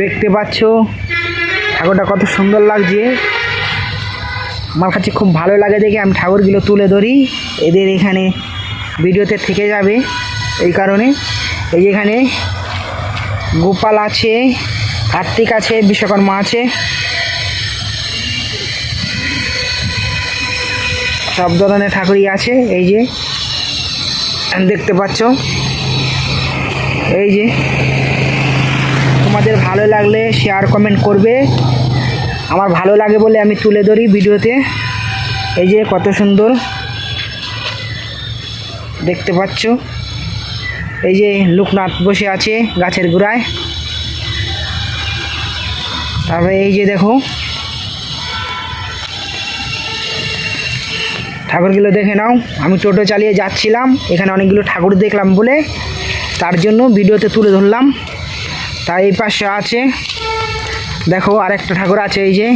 দেখতে পাচ্ছ। ঠাকুরটা কত সুন্দর লাগছে। আমার কাছে খুব ভালো লাগে দেখে আমি ঠাকুরগুলো তুলে ধরি। এদের এখানে ভিডিওতে থেকে যাবে এই কারণে। এই এখানে গোপাল আছে, কার্তিক আছে, বিশ্বকর্মা আছে। সব ধরনের ঠাকুরই আছে, এই যে। দেখতে পাচ্ছ। এই যে তোমাদের ভালো লাগলে শেয়ার কমেন্ট করবে। আমার ভালো লাগে বলে আমি তুলে ধরি ভিডিওতে। এই যে কত সুন্দর। দেখতে পাচ্ছ? এই যে লোকনাথ বসে আছে গাছের গোড়ায়। তারপরে এই যে দেখো। ঠাকুরগুলো দেখে নাও। আমি টোটো চালিয়ে যাচ্ছিলাম। এখানে অনেকগুলো ঠাকুর দেখলাম বলে। তার জন্য ভিডিওতে তুলে ধরলাম। তাই এই পাশে আছে, দেখো আরেকটা ঠাকুর আছে এই যে।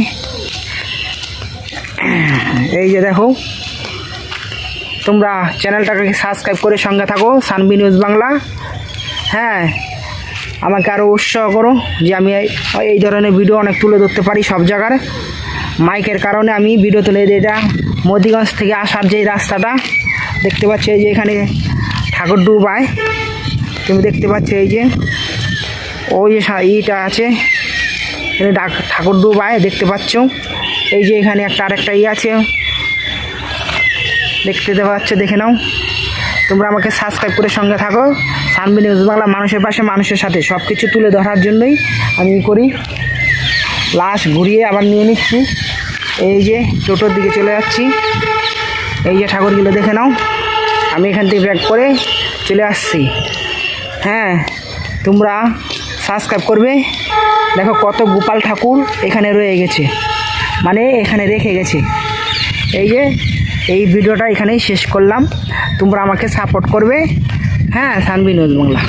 এই যে দেখো, তোমরা চ্যানেলটাকে সাবস্ক্রাইব করে সঙ্গে থাকো, সানবি নিউজ বাংলা। হ্যাঁ আমাকে আরও উৎসাহ করো যে আমি এই- ধরনের ভিডিও অনেক তুলে ধরতে পারি সব জায়গার। মাইকের কারণে আমি ভিডিও তুলে দিই এটা। মোদিগঞ্জ থেকে আসার যে রাস্তাটা, দেখতে পাচ্ছ এই যে এখানে ঠাকুর ডুবায় তুমি দেখতে পাচ্ছ এই যে ওই ইটা আছে। এখানে ঠাকুর ডুবায় দেখতে পাচ্ছ। এই যে এখানে একটা আরেকটা ই আছে। দেখতে পাচ্ছ, দেখে নাও। তোমরা আমাকে সাবস্ক্রাইব করে সঙ্গে থাকো। সানবি নিউজ বাংলা মানুষের পাশে, মানুষের সাথে। সব কিছু তুলে ধরার জন্যই আমি করি। লাশ ঘুরিয়ে আবার নিয়ে নিচ্ছি। এই যে টোটোর দিকে চলে যাচ্ছি। এই যে ঠাকুরগুলো, দেখে নাও। আমি এখান থেকে ব্যাক করে চলে আসছি। হ্যাঁ তোমরা সাবস্ক্রাইব করবে। দেখো কত গোপাল ঠাকুর এখানে রয়ে গেছে। মানে এখানে রেখে গেছে। এই যে, এই ভিডিওটা এখানেই শেষ করলাম। তোমরা আমাকে সাপোর্ট করবে। হ্যাঁ সানবি নিউজ বাংলা।